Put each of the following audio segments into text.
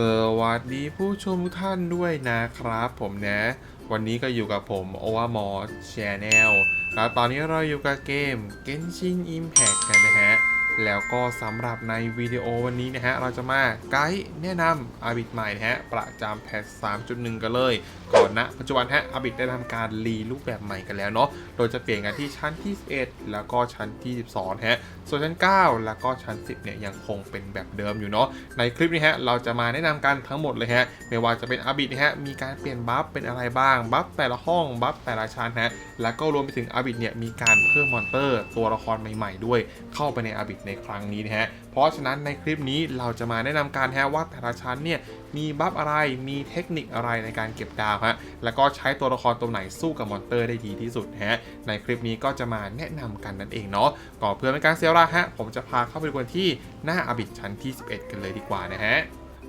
สวัสดีผู้ชมทุกท่านด้วยนะครับผมนะ วันนี้ก็อยู่กับผมโอวามอชแนลแล้วตอนนี้เราอยู่กับเกม Genshin Impact กันนะฮะ แล้วก็สำหรับในวิดีโอวันนี้นะฮะ เราจะมาไกด์แนะนำอาบิดใหม่นะฮะ ประจำแพท 3.1 กันเลย ก่อนนะปัจจุบันฮะอาบิดได้ทำการรีรูปแบบใหม่กันแล้วเนาะ โดยจะเปลี่ยนกันที่ชั้นที่11แล้วก็ชั้นที่12ฮะ ส่วนชั้น 9 แล้วก็ชั้น 10 เนี่ยยังคงเป็นแบบเดิมอยู่เนาะ ในคลิปนี้ฮะเราจะมาแนะนำกันทั้งหมดเลยฮะ ไม่ว่าจะเป็นอาบิดนะฮะ มีการเปลี่ยนบัฟเป็นอะไรบ้าง บัฟแต่ละห้อง บัฟแต่ละชั้นฮะ แล้วก็รวมไปถึงอาบิดเนี่ยมีการเพิ่มมอนเตอร์ ตัวละครใหม่ ๆ ด้วยเข้าไปในอาบิดในครั้งนี้นะฮะ เพราะฉะนั้นในคลิปนี้เราจะมาแนะนำการฮะว่าแต่ละชั้นเนี่ยมีบัฟอะไร มีเทคนิคอะไรในการเก็บดาวฮะ แล้วก็ใช้ตัวละครตัวไหนสู้กับมอนเตอร์ได้ดีที่สุดฮะ ในคลิปนี้ก็จะมาแนะนำกันนั่นเองเนาะ ก่อนเพื่อเป็นการเสียเวลาฮะ ผมจะพาเข้าไปดูกันที่หน้าอาบิดชั้นที่ 11 กันเลยดีกว่านะฮะ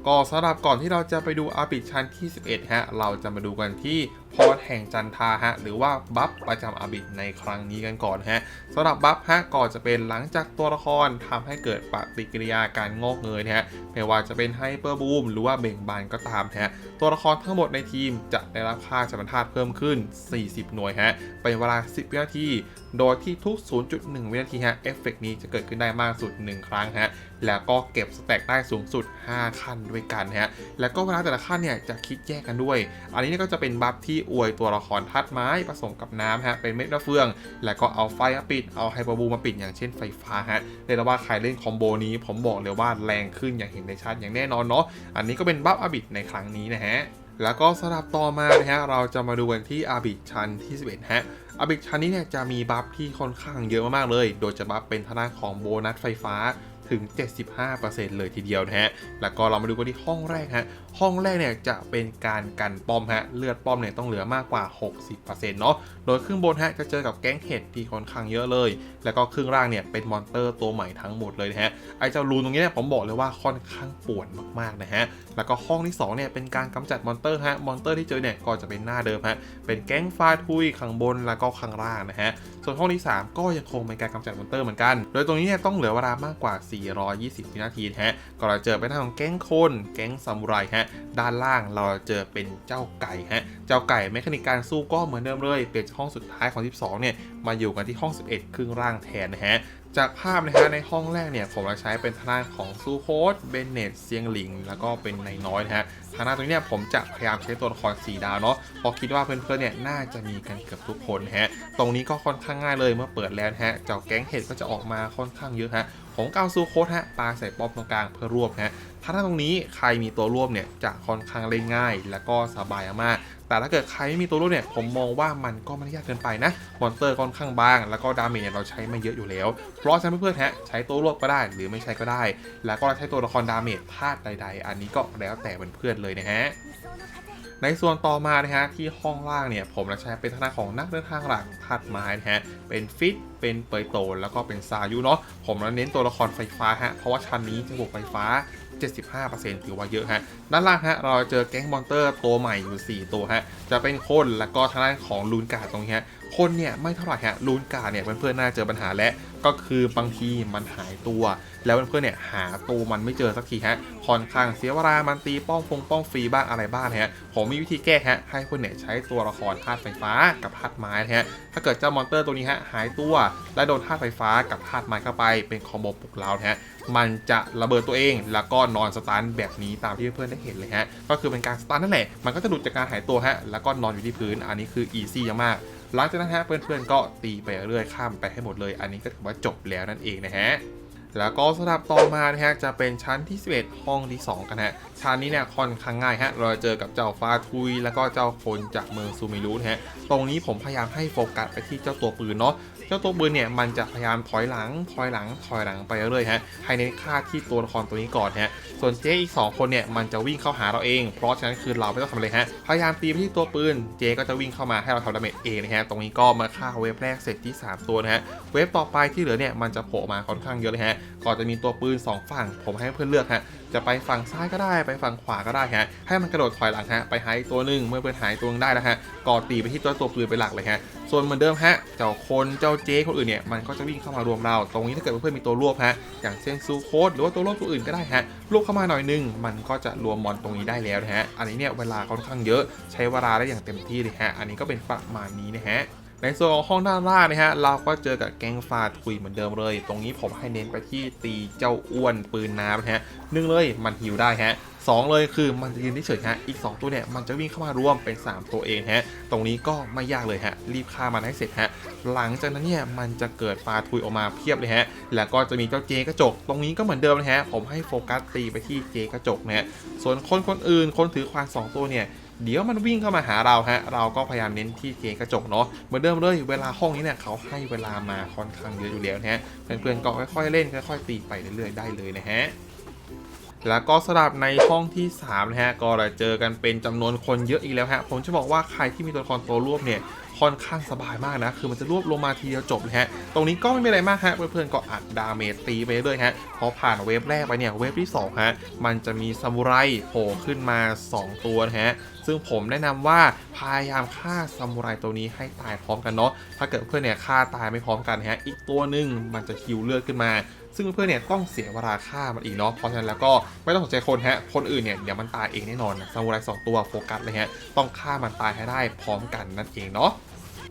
ก็สำหรับก่อนที่เราจะไปดูอาบิดชั้นที่ 11 ฮะ เราจะมาดูกันที่ พรแห่งจันทาฮะหรือว่าบัฟประจำอาบิดในครั้งนี้กันก่อนฮะสำหรับบัฟฮะก็จะเป็นหลังจากตัวละครทำให้เกิดปฏิกิริยาการงอกเงยนะฮะไม่ว่าจะเป็นไฮเปอร์บูมหรือว่าเบ่งบานก็ตามนะฮะตัวละครทั้งหมดในทีมจะได้รับค่าสมรรถนะเพิ่มขึ้น 40 หน่วยฮะเป็นเวลา 10 วินาที โดยที่ทุก 0.1 วินาทีฮะเอฟเฟกต์นี้จะเกิดขึ้นได้มากสุด 1 ครั้งฮะแล้วก็เก็บสแต็กได้สูงสุด 5 ขั้นด้วยกันฮะแล้วก็เวลาแต่ละขั้นเนี่ยจะคิดแยกกันด้วย อันนี้ก็จะเป็นบัฟที่อวยตัวละครธาตุไม้ผสมกับน้ำฮะเป็นเม็ดมะเฟือง แล้วก็เอาไฟมาปิดเอาไฮเปอร์บูมาปิดอย่างเช่นไฟฟ้าฮะเรียกว่าใครเล่นคอมโบนี้ ผมบอกเลยว่าแรงขึ้นอย่างเห็นได้ชัดอย่างแน่นอนเนาะอันนี้ก็เป็นบัฟอาบิดในครั้งนี้นะฮะแล้วก็สลับต่อมานะฮะเราจะมาดูกันที่อาบิดชันที่11ฮะอาบิดชันนี้เนี่ยจะมีบัฟที่ค่อนข้างเยอะมากๆเลย โดยจะบัฟเป็นทางด้านของโบนัสไฟฟ้า ถึง 75%เลยทีเดียวนะฮะ แล้วก็เรามาดูกันที่ห้องแรกฮะ ห้องแรกเนี่ยจะเป็นการกันป้อมฮะ เลือดป้อมเนี่ยต้องเหลือมากกว่า 60%เนาะ โดยครึ่งบนฮะจะเจอกับแก๊งเห็ดที่ค่อนข้างเยอะเลย แล้วก็ครึ่งล่างเนี่ยเป็นมอนเตอร์ตัวใหม่ทั้งหมดเลยนะฮะ ไอเจ้ารูนตรงนี้เนี่ยผมบอกเลยว่าค่อนข้างปวดมากๆนะฮะ แล้วก็ห้องที่2เนี่ยเป็นการกำจัดมอนเตอร์ฮะ มอนเตอร์ที่เจอเนี่ยก็จะเป็นหน้าเดิมฮะ เป็นแก๊งฟาทุยข้างบนแล้วก็ข้างล่างนะฮะ ส่วนห้องที่ 3 ก็ยังคงเป็นการกำจัดมอนเตอร์เหมือนกัน โดยตรงนี้เนี่ยต้องเหลือเวลามากกว่า420 วินาทีฮะก็เราเจอเป็นทางของแก๊งคน แก๊งซามูไรฮะด้านล่างเราเจอเป็นเจ้าไก่ฮะเจ้าไก่แมคานิกการสู้ก็เหมือนเดิมเลยเปลี่ยนห้องสุดท้ายของ 12 เนี่ยมาอยู่กันที่ห้อง 11 ครึ่งล่างแทนนะฮะจากภาพนะฮะในห้องแรกเนี่ยผมจะใช้เป็นทางด้านของซูโคสเบนเนตเซียงหลิง แล้วก็เป็นนายน้อยนะฮะทางด้านตรงนี้ผมจะพยายามใช้ตัวละคร4ดาวเนาะเพราะคิดว่าเพื่อนๆเนี่ยน่าจะมีกันเกือบทุกคนฮะตรงนี้ก็ค่อนข้างง่ายเลยเมื่อเปิดแล้วฮะเจ้าแก๊งเห็ดก็จะออกมาค่อนข้างเยอะฮะ ผมกาวซูโคสฮะปาใส่ป้อมตรงกลางเพื่อรวบฮะถ้าด้าตรงนี้ใครมีตัวรวบเนี่ยจะค่อนข้างเล่นง่าย แล้วก็สบายมากแต่ถ้าเกิดใครไม่มีตัวรูปเนี่ยผมมองว่ามันก็ไม่ได้ยากเกินไปนะ มอนสเตอร์ค่อนข้างบาง แล้วก็ดาเมจเนี่ยเราใช้มาเยอะอยู่แล้ว เพราะฉะนั้นเพื่อนๆฮะใช้ตัวรวบก็ได้หรือไม่ใช้ก็ได้ แล้วก็ใช้ตัวละครดาเมจธาตุใด ๆ อันนี้ก็แล้วแต่เพื่อนๆเลยนะฮะ ในส่วนต่อมานะฮะที่ห้องล่างเนี่ยผมจะใช้เป็นทางด้าของนักเดินทางหลักธาตุไม้นะฮะเป็นฟิตเป็นเปยโตแล้วก็เป็นซายุเนาะผมจะเน้นตัวละครไฟฟ้าฮะเพราะว่าชั้นนี้จะบวกไฟฟ้า 75%ถือว่าเยอะฮะด้านล่างฮะเราเจอแก๊งมอนเตอร์ตัวใหม่อยู่ 4 ตัวฮะจะเป็นคนแล้วก็ทางด้านของลูนกาดตรงนี้ฮะคนเนี่ยไม่เท่าไหร่ฮะลูนกาดเนี่ยเพื่อนๆน่าเจอปัญหาและ ก็คือบางทีมันหายตัว แล้วเพื่อนๆเนี่ยหาตัวมันไม่เจอสักทีฮะค่อนข้างเสียเวลามันตีป้องฟงป้องฟรีบ้างอะไรบ้างฮะผมมีวิธีแก้ฮะให้เพื่อนเนี่ยใช้ตัวละครธาตุไฟฟ้ากับธาตุไม้ฮะถ้าเกิดเจ้ามอนเตอร์ตัวนี้ฮะหายตัว และโดนธาตุไฟฟ้ากับธาตุไม้เข้าไปเป็นคอมโบปลุกเราฮะมันจะระเบิดตัวเองแล้วก็นอนสตันแบบนี้ตามที่เพื่อนๆได้เห็นเลยฮะก็คือเป็นการสตันนั่นแหละมันก็จะหลุดจากการหายตัวฮะแล้วก็นอนอยู่ที่พื้น อันนี้คืออีซี่มาก หลังจากนั้นฮะเพื่อนๆก็ตีไปเรื่อยข้ามไปให้หมดเลย อันนี้ก็ถือว่าจบแล้วนั่นเองนะฮะแล้วก็สำหรับต่อมานะฮะจะเป็นชั้นที่ 11 ห้องที่ 2 กันฮะชั้นนี้เนี่ยค่อนข้างง่ายฮะเราจะเจอกับเจ้าฟาทุย แล้วก็เจ้าคนจากเมืองซูมิรุนะฮะตรงนี้ผมพยายามให้โฟกัสไปที่เจ้าตัวปืนเนาะเจ้าตัวปืนเนี่ยมันจะพยายามถอยหลังถอยหลังถอยหลังไปเรื่อยๆฮะให้เน้นค่าที่ตัวละครตัวนี้ก่อนฮะส่วนเจ๊อีก 2 คนเนี่ยมันจะวิ่งเข้าหาเราเอง เพราะฉะนั้นคือเราไม่ต้องทำอะไรฮะพยายามตีไปที่ตัวปืนเจ๊ก็จะวิ่งเข้ามาให้เราทำดาเมจเองนะฮะตรงนี้ก็มาฆ่าเวฟแรกเสร็จที่ 3 ตัวนะฮะเวฟต่อไปที่เหลือเนี่ยมันจะโผล่มาค่อนข้างเยอะเลยฮะก็จะมีตัวปืน 2 ฝั่ง ผมให้เพื่อนเลือกฮะจะไปฝั่งซ้ายก็ได้ไปฝั่งขวาก็ได้ฮะให้มันกระโดดถอยหลังฮะไปหายตัวหนึ่งเมื่อเพื่อนหายตัวนึงได้แล้วฮะก็ตีไปที่ตัวตัวปืนไปหลักเลยฮะ นเหมือนเดิมฮะ เจ้าคนเจ้าเจ๊คนอื่นเนี่ยมันก็จะวิ่งเข้ามารวมเรา ตรงนี้ถ้าเกิดเพื่อนๆมีตัวรวบฮะ อย่างเช่นซูโคดหรือว่าตัวรวบตัวอื่นก็ได้ฮะ รวบเข้ามาหน่อยนึง มันก็จะรวมมอนตรงนี้ได้แล้วนะฮะ อันนี้เนี่ยเวลาค่อนข้างเยอะ ใช้เวลาได้อย่างเต็มที่เลยฮะ อันนี้ก็เป็นประมาณนี้นะฮะ ในส่วนของห้องด้านล่างนะฮะเราก็เจอกับแกงฟาดคุยเหมือนเดิมเลย ตรงนี้ผมให้เน้นไปที่ตีเจ้าอ้วนปืนน้ำนะฮะหนึ่งเลยมันหิวได้ฮะสองเลยคือมันจะยืนเฉยฮะอีก 2 ตัวเนี่ยมันจะวิ่งเข้ามารวมเป็น 3 ตัวเองฮะตรงนี้ก็ไม่ยากเลยฮะรีบฆ่ามันให้เสร็จฮะหลังจากนั้นเนี่ยมันจะเกิดฟาทุยออกมาเพียบเลยฮะแล้วก็จะมีเจ้าเจกระจก ตรงนี้ก็เหมือนเดิมนะฮะผมให้โฟกัสตีไปที่เจกระจกนะฮะส่วนคนคนอื่นคนถือควานสองตัวเนี่ย เดี๋ยวมันวิ่งเข้ามาหาเราฮะ เราก็พยายามเน้นที่เจกระจกเนาะ เหมือนเดิมเลยเวลาห้องนี้เนี่ยเขาให้เวลามาค่อนข้างเยอะอยู่แล้วนะฮะ เพื่อนๆก็ค่อยๆเล่นค่อยๆตีไปเรื่อยๆได้เลยนะฮะ แล้วก็สำหรับในห้องที่3นะฮะก็เราเจอกันเป็นจำนวนคนเยอะอีกแล้วฮะผมจะบอกว่าใครที่มีตัวละครตัวรวบเนี่ยค่อนข้างสบายมากนะ คือมันจะรวบลงมาทีเดียวจบเลยฮะ ตรงนี้ก็ไม่มีอะไรมากฮะ เพื่อนๆก็อัดดาเมจตีไปเรื่อยฮะ พอผ่านเวฟแรกไปเนี่ย เวฟที่2ฮะ มันจะมีซามูไรโผล่ขึ้นมา 2 ตัวฮะ ซึ่งผมแนะนำว่าพยายามฆ่าซามูไรตัวนี้ให้ตายพร้อมกันเนาะ ถ้าเกิดเพื่อนเนี่ยฆ่าตายไม่พร้อมกันฮะ อีกตัวหนึ่งมันจะคิวเลือดขึ้นมา ซึ่งเพื่อนเนี่ยต้องเสียเวลาฆ่ามันอีกเนาะเพราะฉะนั้นแล้วก็ไม่ต้องสนใจคนฮะคนอื่นเนี่ยเดี๋ยวมันตายเองแน่นอนซามูไรสองตัวโฟกัสเลยฮะต้องฆ่ามันตายให้ได้พร้อมกันนั่นเองเนาะ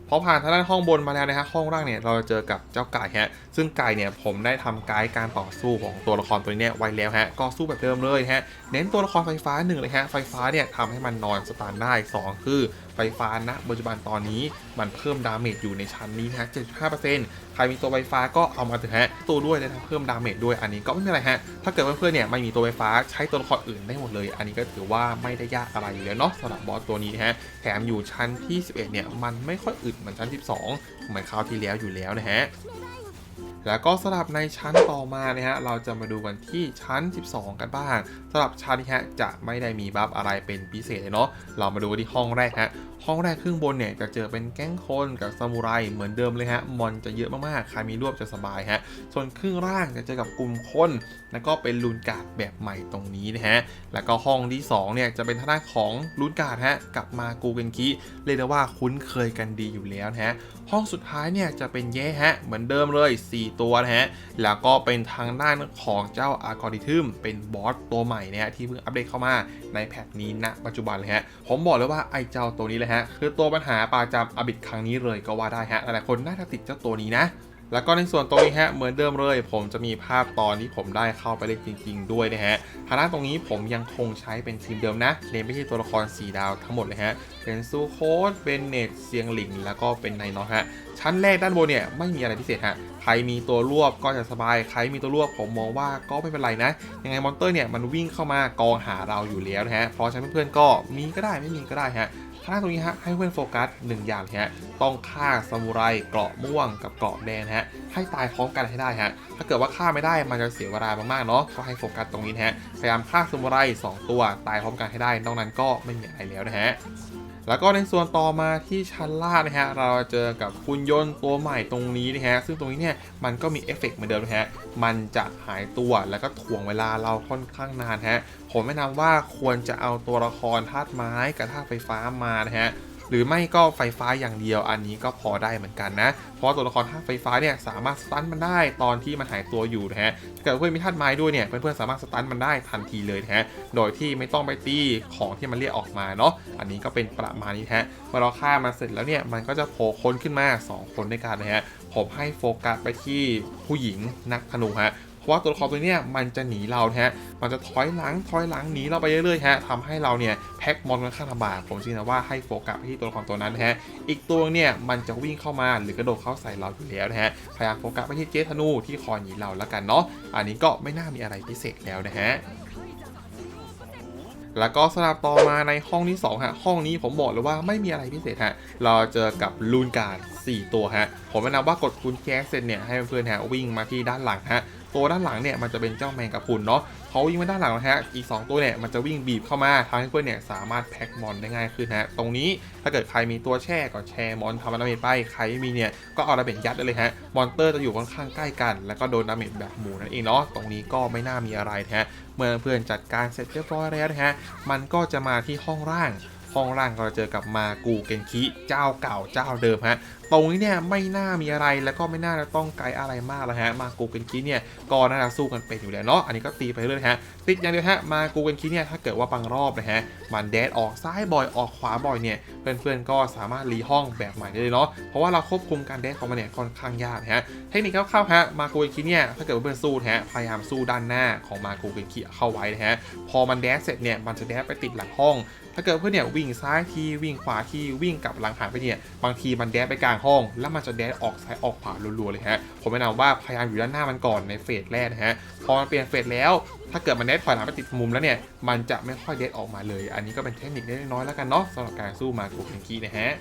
พอผ่านทางด้านห้องบนมาแล้วนะฮะห้องล่างเนี่ยเราจะเจอกับเจ้าไก่ฮะซึ่งไก่เนี่ยผมได้ทำไกด์การต่อสู้ของตัวละครตัวนี้เนี่ยไว้แล้วฮะก็สู้แบบเดิมเลยฮะเน้นตัวละครไฟฟ้าหนึ่งเลยฮะไฟฟ้าเนี่ยทำให้มันนอนสตาร์ทได้สองคือ ไฟฟ้าณปัจจุบันตอนนี้มันเพิ่มดาเมจอยู่ในชั้นนี้นะฮะ 75%ใครมีตัวไฟฟ้าก็เอามาเถอะฮะ ตัวด้วยนะเพิ่มดาเมจด้วยอันนี้ก็ไม่เป็นไรฮะ ถ้าเกิดเพื่อนๆเนี่ยไม่มีตัวไฟฟ้าใช้ตัวละครอื่นได้หมดเลย อันนี้ก็ถือว่าไม่ได้ยากอะไรอยู่แล้วเนาะสำหรับบอสตัวนี้นะฮะ แถมอยู่ชั้นที่ 11 เนี่ยมันไม่ค่อยอึดเหมือนชั้น 12 เหมือนคราวที่แล้วอยู่แล้วนะฮะ แล้วก็สลับในชั้นต่อมานะฮะเราจะมาดูกันที่ชั้น 12 กันบ้างสำหรับชั้นนี้ฮะจะไม่ได้มีบัฟอะไรเป็นพิเศษเลยเนาะเรามาดูที่ห้องแรกฮะห้องแรกครึ่งบนเนี่ยจะเจอเป็นแก๊งคนกับซามูไรเหมือนเดิมเลยฮะมอนจะเยอะมากๆใครมีรวบจะสบายฮะส่วนครึ่งล่างจะเจอกับกลุ่มคนแล้วก็เป็นลูนกาดแบบใหม่ตรงนี้นะฮะแล้วก็ห้องที่2เนี่ยจะเป็นทางด้าของลูนกาดฮะกับมากูเกนคิเรียกได้ว่าคุ้นเคยกันดีอยู่แล้วนะฮะห้องสุดท้ายเนี่ยจะเป็นแย่ฮะเหมือนเดิมเลย4ตัวนะฮะ แล้วก็เป็นทางด้านของเจ้าอาร์กอริทึมเป็นบอสตัวใหม่นะฮะที่เพิ่งอัปเดตเข้ามาในแพทนี้ณปัจจุบันเลยฮะ ผมบอกเลยว่าไอเจ้าตัวนี้เลยฮะ คือตัวปัญหาปราจำอบิดครั้งนี้เลยก็ว่าได้ฮะ หลายๆคนน่าจะติดเจ้าตัวนี้นะ แล้วก็ในส่วนตรงนี้ฮะเหมือนเดิมเลย ผมจะมีภาพตอนที่ผมได้เข้าไปเล่นจริง ๆ ด้วยนะฮะทางด้านตรงนี้ผมยังคงใช้เป็นทีมเดิมนะเน้นไปที่ตัวละคร 4 ดาวทั้งหมดเลยฮะเป็นซูโคสเป็นเนตเซียงหลิง แล้วก็เป็นไนนอฮะ ชั้นแรกด้านบนเนี่ยไม่มีอะไรพิเศษฮะใครมีตัวรวบก็จะสบาย ใครมีตัวรวบผมมองว่าก็ไม่เป็นไรนะ ยังไงมอนเตอร์เนี่ยมันวิ่งเข้ามากองหาเราอยู่แล้วนะฮะเพราะฉะนั้นเพื่อนๆก็มีก็ได้ไม่มีก็ได้ฮะ ข้างล่าตรงนี้ฮะให้เพื่อนโฟกัสหนึ่งอย่างฮะต้องฆ่าซามูไรเกราะม่วงกับเกราะแดงฮะให้ตายพร้อมกันให้ได้ฮะถ้าเกิดว่าฆ่าไม่ได้มันจะเสียเวลามากๆเนาะก็ให้โฟกัสตรงนี้นะฮะพยายามฆ่าซามูไร2 ตัวตายพร้อมกันให้ได้นอกนั้นก็ไม่มีอะไรแล้วนะฮะ แล้วก็ในส่วนต่อมาที่ชั้นล่างนะฮะ เราเจอกับคุณยนต์ตัวใหม่ตรงนี้นะฮะ ซึ่งตรงนี้เนี่ยมันก็มีเอฟเฟกต์เหมือนเดิมนะฮะ มันจะหายตัวแล้วก็ถ่วงเวลาเราค่อนข้างนานฮะ ผมแนะนำว่าควรจะเอาตัวละครธาตุไม้กับธาตุไฟฟ้ามานะฮะ หรือไม่ก็ไฟฟ้าอย่างเดียวอันนี้ก็พอได้เหมือนกันนะ เพราะตัวละครธาตุไฟฟ้าเนี่ยสามารถสตันมันได้ตอนที่มันหายตัวอยู่นะฮะถ้าเกิดเพื่อนมีธาตุไม้ด้วยเนี่ยเพื่อนๆสามารถสตันมันได้ทันทีเลยนะฮะโดยที่ไม่ต้องไปตีของที่มันเรียกออกมาเนาะอันนี้ก็เป็นประมาณนี้ฮะเมื่อเราฆ่ามันเสร็จแล้วเนี่ยมันก็จะโผล่คนขึ้นมา 2 คนด้วยกันนะฮะผมให้โฟกัสไปที่ผู้หญิงนักธนูฮะ ราะว่าตัวละครตัวเนี้ยมันจะหนีเรานะฮะมันจะถอยหลังถอยหลังหนีเราไปเรื่อยๆฮะทำให้เราเนี่ยแพ็กมอนค่อนข้างลำบากผมชี้นะว่าให้โฟกัสไปที่ตัวละครตัวนั้นนะฮะอีกตัวเนี่ยมันจะวิ่งเข้ามาหรือกระโดดเข้าใส่เราอยู่แล้วนะฮะพยายามโฟกัสไปที่เจธนูที่คอยหนีเราแล้วกันเนาะอันนี้ก็ไม่น่ามีอะไรพิเศษแล้วนะฮะแล้วก็สลับต่อมาในห้องที่2ฮะห้องนี้ผมบอกเลยว่าไม่มีอะไรพิเศษฮะเราเจอกับลูนการ์ด4ตัวฮะผมแนะนำว่ากดกุญแจเสร็จเนี่ยให้เพื่อนๆฮะวิ่งมาที่ด้านหลังฮะ ตัวด้านหลังเนี่ยมันจะเป็นเจ้าแมงกะพรุนเนาะเขาวิ่งมาด้านหลังนะฮะอีก 2 ตัวเนี่ยมันจะวิ่งบีบเข้ามาทำให้เพื่อนเนี่ยสามารถแพ็คมอนได้ง่ายขึ้นฮะตรงนี้ถ้าเกิดใครมีตัวแช่ก็แช่มอนทำดาเมจไปใครไม่มีเนี่ยก็เอาดาเมจยัดได้เลยฮะมอนเตอร์จะอยู่ค่อนข้างใกล้กัน แล้วก็โดนดาเมจแบบหมูนั่นเองเนาะตรงนี้ก็ไม่น่ามีอะไรนะฮะเมื่อเพื่อนจัดการเสร็จเรียบร้อยแล้วนะฮะมันก็จะมาที่ห้องล่าง ห้องล่างก็จะเจอกับมากูเกนคิเจ้าเก่าเจ้าเดิมฮะตรงนี้เนี่ยไม่น่ามีอะไรแล้วก็ไม่น่าจะต้องไกลอะไรมากแล้วฮะมากูเกนคิเนี่ยก็น่าจะสู้กันเป็นอยู่แล้วเนาะอันนี้ก็ตีไปเรื่อยฮะติดอย่างเดียวฮะมากูเกนคิเนี่ยถ้าเกิดว่าบางรอบนะฮะมันแดดออกซ้ายบ่อยออกขวาบ่อยเนี่ยเพื่อนๆก็สามารถรีห้องแบบใหม่ได้เลยเนาะเพราะว่าเราควบคุมการแดดของมันเนี่ยค่อนข้างยากนะฮะเทคนิคคร่าวๆฮะมากูเกนคิเนี่ยถ้าเกิดว่าเพื่อนสู้ฮะพยายามสู้ด้านหน้าของมากูเกนคิเข้าไว้นะฮะพอมันแดดเสร็จเนี่ยมันจะแดดไปติดหลังห้อง ถ้าเกิดเพื่อนเนี่ยวิ่งซ้ายทีวิ่งขวาทีวิ่งกลับหลังหันไปเนี่ยบางทีมันแดดไปกลางห้อง แล้วมันจะแดดออกซ้ายออกขวารัวๆเลยฮะผมแนะนำว่าพยายามอยู่ด้านหน้ามันก่อนในเฟสแรกนะฮะพอมันเปลี่ยนเฟสแล้ว ถ้าเกิดมันแดดถอยหลังไปติดมุมแล้วเนี่ยมันจะไม่ค่อยแดดออกมาเลย อันนี้ก็เป็นเทคนิคเล็กน้อยแล้วกันเนาะสำหรับการสู้มากูเคนคีนะฮะ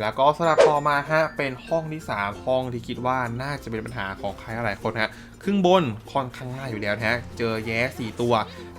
แล้วก็สลับต่อมาฮะเป็นห้องที่3ห้องที่คิดว่าน่าจะเป็นปัญหาของใครหลายคนฮะครึ่งบนค่อนข้างง่ายอยู่แล้วนะฮะเจอแย้4ตัว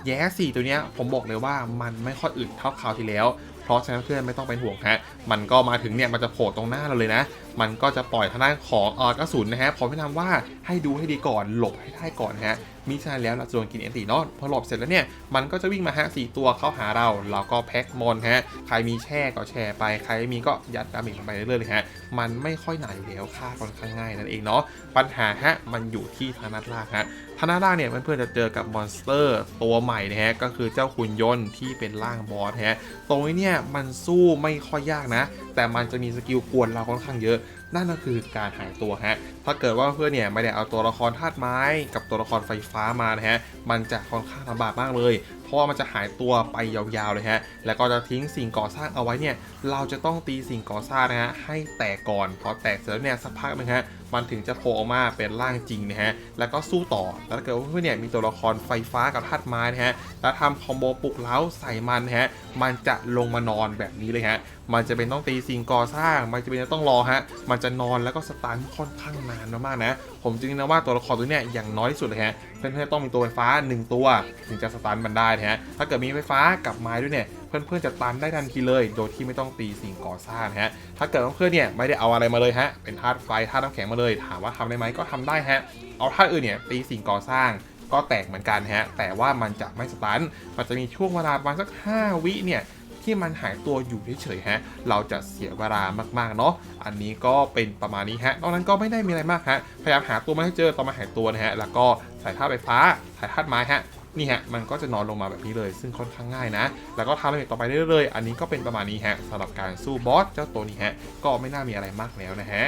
แย้4ตัวเนี้ยผมบอกเลยว่ามันไม่ค่อยอึดเท่าคราวที่แล้วเพราะฉะนั้นเพื่อนไม่ต้องเป็นห่วงฮะ มันก็มาถึงเนี่ยมันจะโผล่ตรงหน้าเราเลยนะ มันก็จะปล่อยทางด้านของออกระสุนนะฮะ ผมแนะนำว่าให้ดูให้ดีก่อนหลบให้ได้ก่อนฮะ มิฉะนั้นแล้วเราจะโดนกินเอนตีเนาะพอหลบเสร็จแล้วเนี่ยมันก็จะวิ่งมาฮะสี่ตัวเข้าหาเรา เราก็แพ็คมอนฮะใครมีแช่ก็แช่ไปใครมีก็ยัดดาเมจลงไปเรื่อยๆเลยฮะมันไม่ค่อยหนาอยู่แล้วค่าค่อนข้างง่ายนั่นเองเนาะปัญหาฮะมันอยู่ที่ทางนัดล่างฮะทางนัดล่างเนี่ยเพื่อนๆจะเจอกับมอนสเตอร์ตัวใหม่นะฮะก็คือเจ้าหุ่นยนต์ที่เป็นร่างบอสฮะตรงนี้เนี่ยมันสู้ไม่ค่อยยากนะ แต่มันจะมีสกิลกวนเราค่อนข้างเยอะ นั่นก็คือการหายตัวฮะถ้าเกิดว่าเพื่อนเนี่ยไม่ได้เอาตัวละครธาตุไม้ กับตัวละครไฟฟ้ามานะฮะมันจะค่อนข้างลำบากมากเลยเพราะว่ามันจะหายตัวไปยาวๆเลยฮะแล้วก็จะทิ้งสิ่งก่อสร้างเอาไว้เนี่ยเราจะต้องตีสิ่งก่อสร้างนะฮะให้แตกก่อนพอแตกเสร็จแล้วเนี่ยสักพักนึงฮะ มันถึงจะโผล่ออกมาเป็นร่างจริงนะฮะ แล้วก็สู้ต่อ แล้วถ้าเกิดว่าเพื่อนเนี่ยมีตัวละครไฟฟ้ากับธาตุไม้นะฮะ แล้วทำคอมโบปลุกเล้าใส่มันนะฮะ มันจะลงมานอนแบบนี้เลยฮะ มันจะเป็นต้องตีสิ่งก่อสร้าง มันจะเป็นต้องรอฮะ มันจะนอนแล้วก็สตันค่อนข้างนานมากๆนะ ผมจึงนะว่าตัวละครตัวเนี้ยอย่างน้อยที่สุดเลยฮะ เพื่อนๆต้องมีตัวไฟฟ้า 1 ตัว ถึงจะสตันมันได้นะฮะ ถ้าเกิดมีไฟฟ้ากับไม้ด้วยเนี่ย เพื่อนๆจะตันได้ทันทีเลย โดยที่ไม่ต้องตีสิ่งก่อสร้างฮะ ถ้าเกิดเพื่อนเนี่ยไม่ได้เอาอะไรมาเลยฮะ เป็นธาตุไฟธาตุน้ำแข็งมาเลย ถามว่าทำได้ไหมก็ทำได้ฮะ เอาธาตุอื่นเนี่ยตีสิ่งก่อสร้างก็แตกเหมือนกันฮะ แต่ว่ามันจะไม่สตัน มันจะมีช่วงเวลาประมาณสัก 5 วิเนี่ยที่มันหายตัวอยู่เฉยๆฮะ เราจะเสียเวลามากๆเนาะ อันนี้ก็เป็นประมาณนี้ฮะ นอกนั้นก็ไม่ได้มีอะไรมากฮะ พยายามหาตัวมาให้เจอตอนมาหายตัวนะฮะ แล้วก็ใส่ธาตุไฟฟ้าใส่ธาตุไม้ฮะ นี่ฮะมันก็จะนอนลงมาแบบนี้เลย ซึ่งค่อนข้างง่ายนะ แล้วก็ทำให้ต่อไปเรื่อยๆอันนี้ก็เป็นประมาณนี้ฮะสำหรับการสู้บอสเจ้าตัวนี้ฮะก็ไม่น่ามีอะไรมากแล้วนะฮะ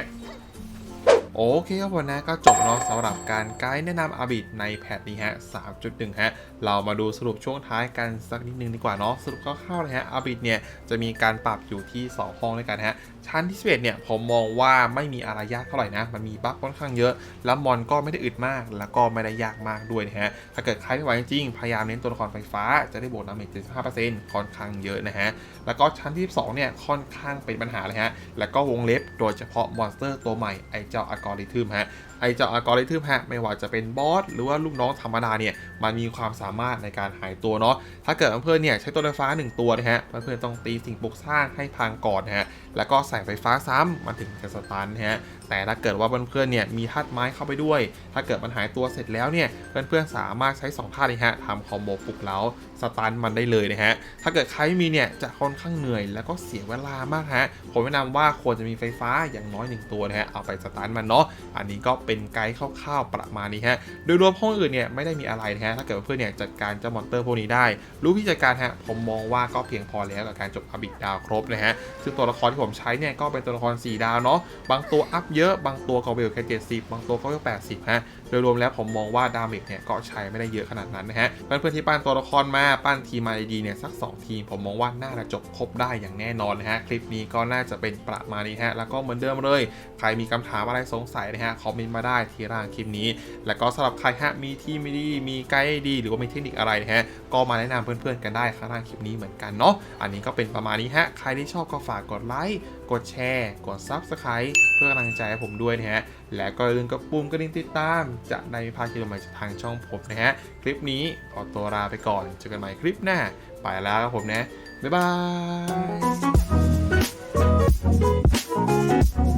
โอเคครับผมนะก็จบเนาะสำหรับการไกด์แนะนำอาบิดในแพทนี้ฮะ 3.1 ฮะ เรามาดูสรุปช่วงท้ายกันสักนิดนึงดีกว่าเนาะสรุปคร่าวๆเลยฮะอาบิดเนี่ยจะมีการปรับอยู่ที่ 2 ห้องด้วยกันฮะ ชั้นที่11เนี่ยผมมองว่าไม่มีอะไรยากเท่าไหร่นะ มันมีบั๊กค่อนข้างเยอะ แล้วมอนก็ไม่ได้อึดมาก แล้วก็ไม่ได้ยากมากด้วยนะฮะ ถ้าเกิดใครไม่ไหวจริงๆพยายามเน้นตัวละครไฟฟ้าจะได้โบวกดาเมจ75%ค่อนข้างเยอะนะฮะ แล้วก็ชั้นที่12เนี่ยค่อนข้างเป็นปัญหาเลยฮะ แล้วก็วงเล็บโดยเฉพาะมอนสเตอร์ตัวใหม่ไอเจ้าอัลกอริทึมฮะไอเจ้าอัลกอริทึมฮะไม่ว่าจะเป็นบอสหรือว่าลูกน้องธรรมดาเนี่ยมันมีความสามารถในการหายตัวเนาะถ้าเกิดเพื่อนเนี่ยใช้ตัวไฟฟ้า 1 ตัวนะฮะเพื่อนต้องตีสิ่งปลุกสร้างให้พังก่อนนะฮะแล้วก็ใส่ไฟฟ้าซ้ำมันถึงจะสตันนะฮะแต่ถ้าเกิดว่าเพื่อนๆเนี่ยมีธาตุไม้เข้าไปด้วย ถ้าเกิดมันหายตัวเสร็จแล้วเนี่ยเพื่อนๆสามารถใช้2ธาตุนี้ฮะทำคอมโบปลุกเล้าสตันมันได้เลยนะฮะถ้าเกิดใครไม่มีเนี่ยจะค่อนข้างเหนื่อย แล้วก็เสียเวลามากฮะผมแนะนำว่าควรจะมีไฟฟ้าอย่างน้อย 1 ตัวนะฮะเอาไปสตันมันเนาะอันนี้ก็เป็นไกด์คร่าวๆประมาณนี้ฮะ โดยรวมห้องอื่นเนี่ยไม่ได้มีอะไรนะฮะ ถ้าเกิดเพื่อนเนี่ยจัดการเจ้ามอนเตอร์พวกนี้ได้ รู้วิจัดการฮะ ผมมองว่าก็เพียงพอแล้วกับการจบอบิดดาวครบนะฮะ ซึ่งตัวละครที่ผมใช้เนี่ยก็เป็นตัวละคร 4 ดาวเนาะ บางตัวอัพเยอะ บางตัวก็เวลแค่70 บางตัวก็เวล80 ฮะ โดยรวมแล้วผมมองว่าดาเมจเนี่ยก็ใช้ไม่ได้เยอะขนาดนั้นนะฮะ เพื่อนๆที่ปั้นตัวละครมา ปั้นทีมมาดีๆเนี่ยสัก 2 ทีมผมมองว่าน่าจะจบครบได้อย่างแน่นอนนะฮะ คลิปนี้ก็น่าจะเป็นประมาณนี้ฮะ แล้วก็เหมือนเดิมเลย ใครมีคำถามอะไรสงสัยนะฮะ คอมเมนต์มาได้ที่ร่างคลิปนี้ แล้วก็สำหรับใครฮะมีที่ไม่ดีมีไกด์ดี หรือว่ามีเทคนิคอะไรนะฮะก็มาแนะนำเพื่อนๆกันได้ข้างล่างคลิปนี้เหมือนกันเนาะอันนี้ก็เป็นประมาณนี้ฮะใครที่ชอบก็ฝากกดไลค์กดแชร์ กดซับสไคร b ์เพื่อกำลังใจให้ผมด้วยนะฮะและก็อย่าลืมกระปุ่มกระดิ่งติดตาม จะได้ไม่พลาดคลิปใหม่จากทางช่องผมนะฮะคลิปนี้ขอตัวลาไปก่อนเจอกันใหม่คลิปหน้าไปแล้วครับผมนะบ๊ายบาย Thank you.